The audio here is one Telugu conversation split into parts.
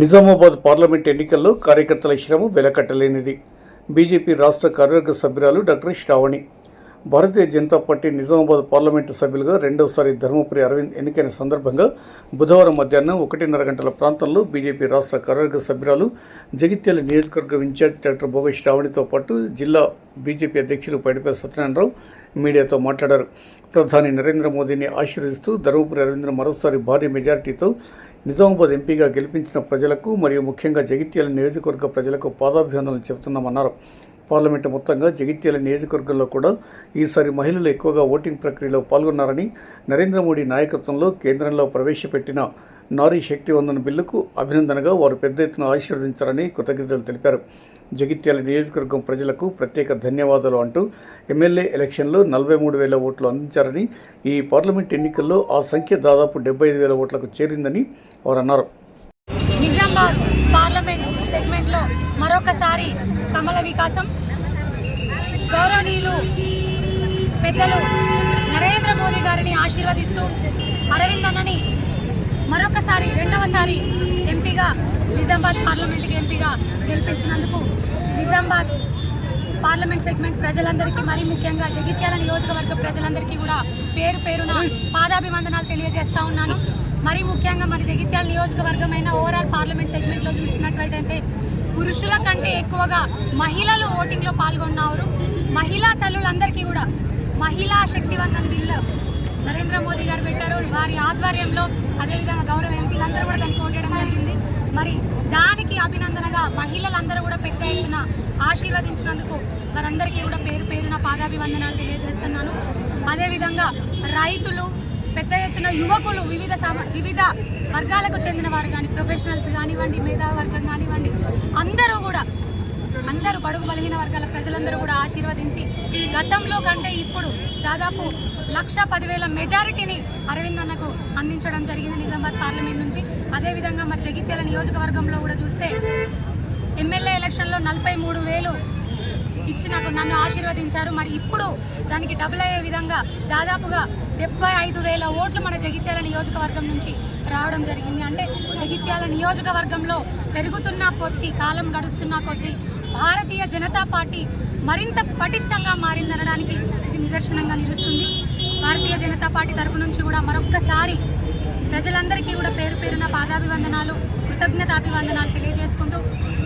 నిజామాబాద్ పార్లమెంట్ ఎన్నికల్లో కార్యకర్తల శ్రమ వెలకట్టలేనిది. బీజేపీ రాష్ట్ర కార్యవర్గ సభ్యురాలు doctor Shravani. Bharatiya Janata Party Nizamabad parliament సభ్యులుగా రెండవసారి ధర్మపురి అరవింద్ ఎన్నికైన సందర్భంగా బుధవారం మధ్యాహ్నం ఒకటిన్నర గంటల ప్రాంతంలో బీజేపీ రాష్ట్ర కార్యవర్గ సభ్యురాలు జగిత్యాల నియోజకవర్గం ఇన్ఛార్జ్ డాక్టర్ భోగ శ్రావణితో పాటు జిల్లా బీజేపీ అధ్యక్షులు పైడిపల్లి సత్యనారాయణరావు మీడియాతో మాట్లాడారు. ప్రధాని నరేంద్ర మోదీని ఆశీర్వదిస్తూ ధర్మపురి అరవింద్ర మరోసారి భారీ మెజార్టీతో నిజామాబాద్ ఎంపీగా గెలిపించిన ప్రజలకు మరియు ముఖ్యంగా జగిత్యాల నియోజకవర్గ ప్రజలకు పాదాభివందనలు చెబుతున్నామన్నారు. పార్లమెంటు మొత్తంగా జగిత్యాల నియోజకవర్గంలో కూడా ఈసారి మహిళలు ఎక్కువగా ఓటింగ్ ప్రక్రియలో పాల్గొన్నారని నరేంద్ర మోడీ నాయకత్వంలో కేంద్రంలో ప్రవేశపెట్టిన నారీ శక్తి వందన బిల్లుకు అభినందనగా వారు పెద్ద ఎత్తున ఆశీర్వదించారని కృతజ్ఞతలు తెలిపారు. జగిత్యాల నియోజకవర్గం ప్రజలకు ప్రత్యేక ధన్యవాదాలు అంటూ ఎమ్మెల్యే ఎలక్షన్లో నలభై మూడు వేల ఓట్లు అందించారని ఈ పార్లమెంట్ ఎన్నికల్లో ఆ సంఖ్య దాదాపు డెబ్బై ఐదు వేల ఓట్లకు చేరిందని వారు అన్నారు. నిజామాబాద్ పార్లమెంట్ సెగ్మెంట్లో మరొకసారి కమల వికాసం. గౌరవనీయులు పెద్దలు నరేంద్ర మోదీ గారిని ఆశీర్వదిస్తూ అరవింద్ అన్నని మరొకసారి రెండవసారి ఎంపీగా నిజామాబాద్ పార్లమెంట్కి ఎంపీగా గెలిపించినందుకు నిజామాబాద్ పార్లమెంట్ సెగ్మెంట్ ప్రజలందరికీ మరీ ముఖ్యంగా జగిత్యాల నియోజకవర్గ ప్రజలందరికీ కూడా పేరు పేరున పాదాభివందనాలు తెలియజేస్తా ఉన్నాను. మరీ ముఖ్యంగా మరి జగిత్యాల నియోజకవర్గమైన ఓవరాల్ పార్లమెంట్ సెగ్మెంట్లో చూసుకున్నట్లయితే పురుషుల కంటే ఎక్కువగా మహిళలు ఓటింగ్లో పాల్గొన్నారు మహిళా తల్లులందరికీ కూడా మహిళా శక్తివంతం బిల్లు నరేంద్ర మోదీ గారు పెట్టారు. వారి ఆధ్వర్యంలో అదేవిధంగా గౌరవ ఎంపీలందరూ కూడా దానికి ఓటేయడం జరిగింది. మరి దానికి అభినందనగా మహిళలందరూ కూడా పెద్ద ఎత్తున ఆశీర్వదించినందుకు వారందరికీ కూడా పేరు పేరున పాదాభివందనాలు తెలియజేస్తున్నాను. అదేవిధంగా రైతులు పెద్ద ఎత్తున యువకులు వివిధ సమ వివిధ వర్గాలకు చెందిన వారు కానీ ప్రొఫెషనల్స్ కానివ్వండి మేధావర్గం కానివ్వండి అందరూ కూడా అందరూ బడుగు బలహీన వర్గాల ప్రజలందరూ కూడా ఆశీర్వదించి గతంలో కంటే ఇప్పుడు దాదాపు లక్ష పదివేల మెజారిటీని అరవింద్ అన్నకు అందించడం జరిగింది నిజామాబాద్ పార్లమెంట్ నుంచి. అదేవిధంగా మరి జగిత్యాల నియోజకవర్గంలో కూడా చూస్తే ఎమ్మెల్యే ఎలక్షన్లో నలభై మూడు వేలు ఇచ్చి నాకు నన్ను ఆశీర్వదించారు. మరి ఇప్పుడు దానికి డబుల్ అయ్యే విధంగా దాదాపుగా డెబ్బై ఐదు వేల ఓట్లు మన జగిత్యాల నియోజకవర్గం నుంచి రావడం జరిగింది. అంటే జగిత్యాల నియోజకవర్గంలో పెరుగుతున్న కొద్దీ కాలం గడుస్తున్న కొద్దీ భారతీయ జనతా పార్టీ మరింత పటిష్టంగా మారిందనడానికి ఇది నిదర్శనంగా నిలుస్తుంది. భారతీయ జనతా పార్టీ తరపు నుంచి కూడా మరొక్కసారి ప్రజలందరికీ కూడా పేరు పేరున పాదాభివందనాలు కృతజ్ఞతాభివందనాలు తెలియజేసుకుంటూ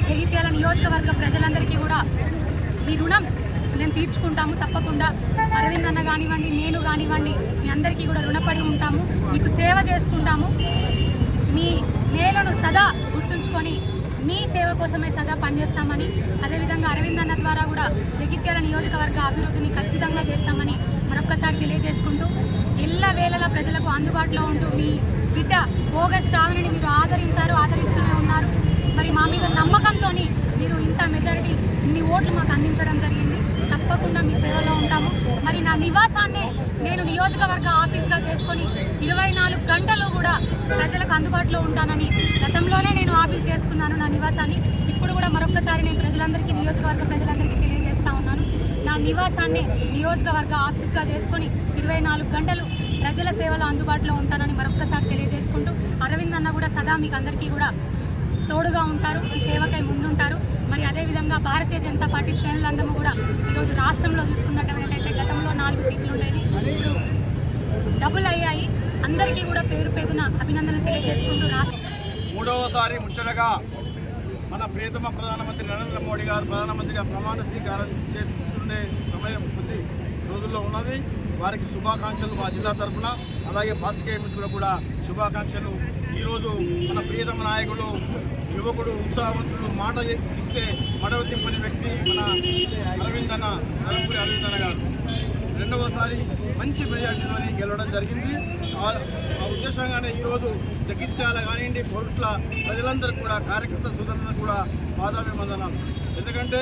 జగిత్యాల నియోజకవర్గ ప్రజలందరికీ కూడా మీ రుణం మేము తీర్చుకుంటాము తప్పకుండా. అరవింద్ అన్న కానివ్వండి నేను కానివ్వండి మీ అందరికీ కూడా రుణపడి ఉంటాము. మీకు సేవ చేసుకుంటాము. మీ నేలను సదా సేవ కోసమే సదా పనిచేస్తామని అదేవిధంగా అరవింద్ అన్న ద్వారా కూడా జగిత్యాల నియోజకవర్గ అభివృద్ధిని ఖచ్చితంగా చేస్తామని మరొక్కసారి తెలియజేసుకుంటూ ఎల్ల వేళల ప్రజలకు అందుబాటులో ఉంటూ మీ బిడ్డ బోగస్ శ్రావణిని మీరు ఆదరించారు ఆదరిస్తూనే ఉన్నారు. మరి మా మీద నమ్మకంతో మీరు ఇంత మెజారిటీ ఇన్ని ఓట్లు మాకు అందించడం జరిగింది. తప్పకుండా మీ సేవలో ఉంటాము. మరి నా నివాసాన్నే నేను నియోజకవర్గ ఆఫీస్గా చేసుకొని నాలుగు గంటలు కూడా ప్రజలకు అందుబాటులో ఉంటానని గతంలోనే నేను ఆఫీస్ చేసుకున్నాను నా నివాసాన్ని. ఇప్పుడు కూడా మరొకసారి నేను ప్రజలందరికీ నియోజకవర్గ ప్రజలందరికీ తెలియజేస్తా ఉన్నాను. నా నివాసాన్ని నియోజకవర్గ ఆఫీస్గా చేసుకొని ఇరవై నాలుగు గంటలు ప్రజల సేవలో అందుబాటులో ఉంటానని మరొకసారి తెలియజేసుకుంటూ అరవింద్ అన్న కూడా సదా మీకు అందరికీ కూడా తోడుగా ఉంటారు. ఈ సేవకై ముందుంటారు. మరి అదేవిధంగా భారతీయ జనతా పార్టీ శ్రేణులందరూ కూడా ఈరోజు రాష్ట్రంలో చూసుకున్నట్టయితే గతంలో నాలుగు సీట్లు ఉండేవి. ఇప్పుడు డబుల్ అయ్యాయి. అందరికీ కూడా పేరు పేరున అభినందనలు తెలియజేసుకుంటూ మూడవసారి ముచ్చటగా మన ప్రియతమ ప్రధానమంత్రి నరేంద్ర మోడీ గారు ప్రధానమంత్రిగా ప్రమాణ స్వీకారం చేస్తుండే సమయం కొద్ది రోజుల్లో ఉన్నది. వారికి శుభాకాంక్షలు మా జిల్లా తరఫున. అలాగే పాత్రికేయ మిత్రులకు కూడా శుభాకాంక్షలు. ఈరోజు మన ప్రియతమ నాయకుడు యువకుడు ఉత్సాహవంతుడు మాట ఇస్తే మడవతింపని వ్యక్తి మన అరవిందన్న అన్న నరపురి అన్న గారు. రెండవసారి మంచి మెజార్టీలోనే గెలవడం జరిగింది. ఆ ఆ ఉద్దేశంగానే ఈరోజు జగిత్యాల కానివ్వండి పొరుట్ల ప్రజలందరూ కూడా కార్యకర్త సోదరులను కూడా పాదాభివందనాలు. ఎందుకంటే